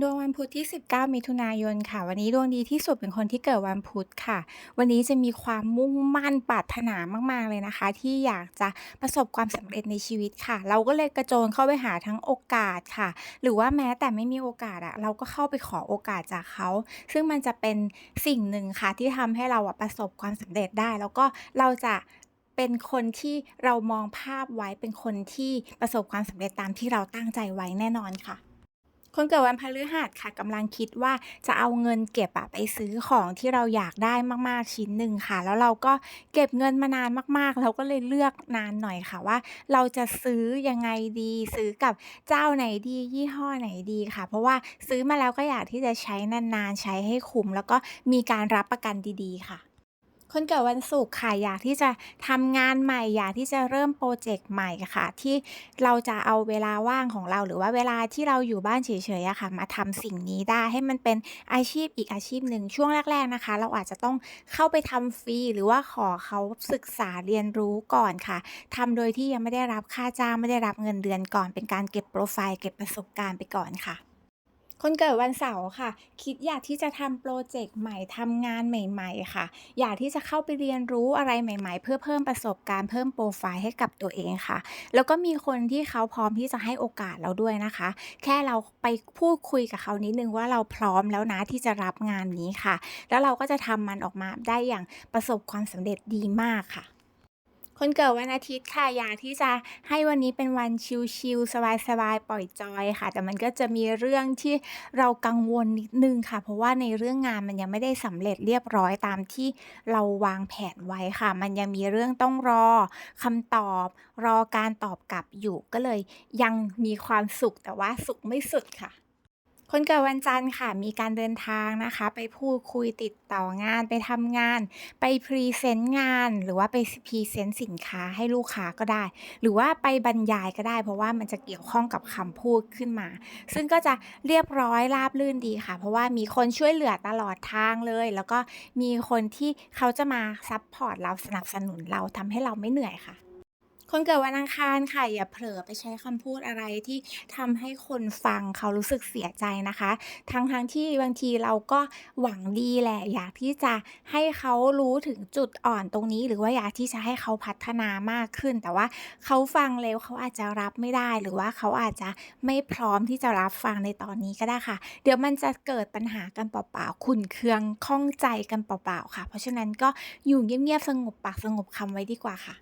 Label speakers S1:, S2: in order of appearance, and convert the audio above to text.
S1: ดวงวันพุธที่ 19 มิถุนายนค่ะ วันนี้ดวงดีที่สุดเป็นคนที่เกิดวันพุธค่ะ วันนี้จะมีความมุ่งมั่นปรารถนามาก ๆ เลยนะคะ ที่อยากจะประสบความสำเร็จในชีวิตค่ะ เราก็เลยกระโจนเข้าไปหาทั้งโอกาสค่ะ หรือว่าแม้แต่ไม่มีโอกาสอะเราก็เข้าไปขอโอกาสจากเขา ซึ่งมันจะเป็นสิ่งหนึ่งค่ะที่ทำให้เราอะประสบความสำเร็จได้ แล้วก็เราจะเป็นคนที่เรามองภาพไว้เป็นคนที่ประสบความสำเร็จตามที่เราตั้งใจไว้แน่นอนค่ะ คนเกิดวันพฤหัสค่ะกำลังคิดว่าจะเอาเงินเก็บอะไปซื้อของที่เราอยากได้มากๆชิ้นหนึ่งค่ะ แล้วเราก็เก็บเงินมานานมากๆ เราก็เลยเลือกนานหน่อยค่ะว่า เราจะซื้อยังไงดีซื้อกับเจ้าไหนดียี่ห้อไหนดีค่ะ เพราะว่าซื้อมาแล้วก็อยากที่จะใช้นานๆใช้ให้คุ้มแล้วก็มีการรับประกันดีๆค่ะ คนเกิดวันศุกร์ค่ะอยากที่จะทำงานใหม่ อยากที่จะเริ่มพรเจกต์ใหม่ค่ะ ที่เราจะเอาเวลาว่างของเรา หรือว่าเวลาที่เราอยู่บ้านเฉยๆอะค่ะ มาทำสิ่งนี้ได้ให้มันเป็นอาชีพอีกอาชีพหนึ่งช่วงแรก ๆนะคะ เราอาจจะต้องเข้าไปทำฟรีหรือว่าขอเขาศึกษาเรียนรู้ก่อนค่ะทำโดยที่ยังไม่ได้รับค่าจ้างไม่ได้รับเงินเดือนก่อน เป็นการเก็บโปรไฟล์เก็บประสบการณ์ไปก่อนค่ะ คนเกิดวันเสาร์ค่ะ คิดอยากที่จะทำโปรเจกต์ใหม่ทำงานใหม่ ๆ ค่ะ อยากที่จะเข้าไปเรียนรู้อะไรใหม่ ๆ เพื่อเพิ่มประสบการณ์เพิ่มโปรไฟล์ให้กับตัวเองค่ะ แล้วก็มีคนที่เขาพร้อมที่จะให้โอกาสเราด้วยนะคะ แค่เราไปพูดคุยกับเขานิดนึงว่าเราพร้อมแล้วนะที่จะรับงานนี้ค่ะ แล้วเราก็จะทำมันออกมาได้อย่างประสบความสำเร็จดีมากค่ะ คนเกิดวันอาทิตย์ค่ะอยากที่จะให้วันนี้เป็นวันชิลๆสบายๆปล่อยจอยค่ะ แต่มันก็จะมีเรื่องที่เรากังวลนิดนึงค่ะ เพราะว่าในเรื่องงานมันยังไม่ได้สำเร็จเรียบร้อยตามที่เราวางแผนไว้ค่ะ มันยังมีเรื่องต้องรอคำตอบ รอการตอบกลับอยู่ก็เลยยังมีความสุขแต่ว่าสุขไม่สุดค่ะ คนเกิดวันจันทร์ค่ะ มีการเดินทางนะคะ ไปพูดคุยติดต่องานไปทำงาน ไปพรีเซนต์งาน หรือว่าไปพรีเซนต์สินค้าให้ลูกค้าก็ได้ หรือว่าไปบรรยายก็ได้ เพราะว่ามันจะเกี่ยวข้องกับคำพูดขึ้นมา ซึ่งก็จะเรียบร้อยราบรื่นดีค่ะ เพราะว่ามีคนช่วยเหลือตลอดทางเลย แล้วก็มีคนที่เขาจะมาซัปพอร์ตเราสนับสนุนเราทำให้เราไม่เหนื่อยค่ะ คนเกิดวันอังคารค่ะอย่าเผลอไปใช้คำพูดอะไรที่ทำให้คนฟังเขารู้สึกเสียใจนะคะ ทั้งๆที่บางทีเราก็หวังดีแหละ อยากที่จะให้เขารู้ถึงจุดอ่อนตรงนี้ หรือว่าอยากที่จะให้เขาพัฒนามากขึ้น แต่ว่าเขาฟังแล้วเขาอาจจะรับไม่ได้ หรือว่าเขาอาจจะไม่พร้อมที่จะรับฟังในตอนนี้ก็ได้ค่ะ เดี๋ยวมันจะเกิดปัญหากันเปล่าๆขุ่นเคืองข้องใจกันเปล่าๆค่ะ เพราะฉะนั้นก็อยู่เงียบๆสงบปากสงบคำไว้ดีกว่าค่ะ